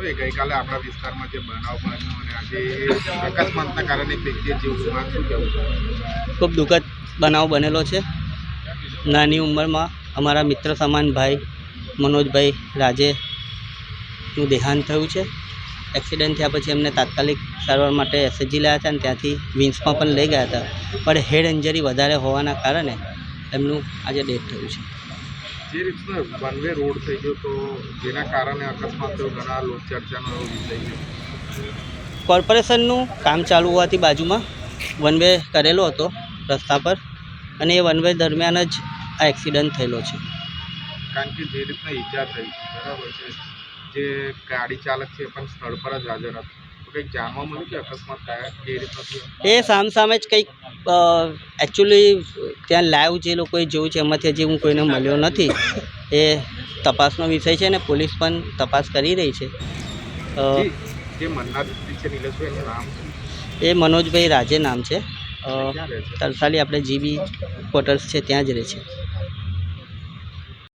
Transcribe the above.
એ ગઈકાલે આપણા વિસ્તારમાં જે બનાવ બન્યો અને આજે અકસ્માતના કારણે વ્યક્તિએ જીવ ગુમાવ્યો. શું ખૂબ દુઃખદ બનાવ બનેલો છે. નાની ઉંમરમાં અમારા મિત્ર સમાન ભાઈ મનોજભાઈ રાજેનું દેહાંત થયું છે. એક્સિડન્ટ થયા પછી એમને તાત્કાલિક સારવાર માટે એસએચજી લાવ્યા હતા અને ત્યાંથી વિન્સમાં પણ લઈ ગયા હતા. પણ હેડ ઇન્જરી વધારે હોવાના કારણે એમનું આજે ડેથ થયું છે. જે રીતના વન વે રોડ થઈ ગયો તો જેના કારણે અકસ્માત થયો ઘણા લોક ચર્ચાનો એવો વિષય છે. કોર્પોરેશનનું કામ ચાલુ હોવાથી બાજુમાં વન વે કરેલો હતો રસ્તા પર અને એ વન વે દરમિયાન જ આ એક્સિડન્ટ થયેલો છે. કારણ કે જે રીતના ઈજા થઈ બરાબર છે. જે ગાડી ચાલક છે પણ સ્થળ પર જ હાજર હતો. કંઈક જાણવા મળ્યું કે અકસ્માત કયા કઈ રીતના એ સામ સામે જ કંઈક એકચ્યુઅલી ત્યાં લાઈવ જે લોકોએ જોયું છે એમાંથી હજી હું કોઈને મળ્યો નથી. એ તપાસનો વિષય છે ને પોલીસ પણ તપાસ કરી રહી છે. એ મનોજભાઈ રાજે નામ છે. તરસાલી આપણે જીબી ક્વાર્ટર્સ છે ત્યાં જ રહે છે.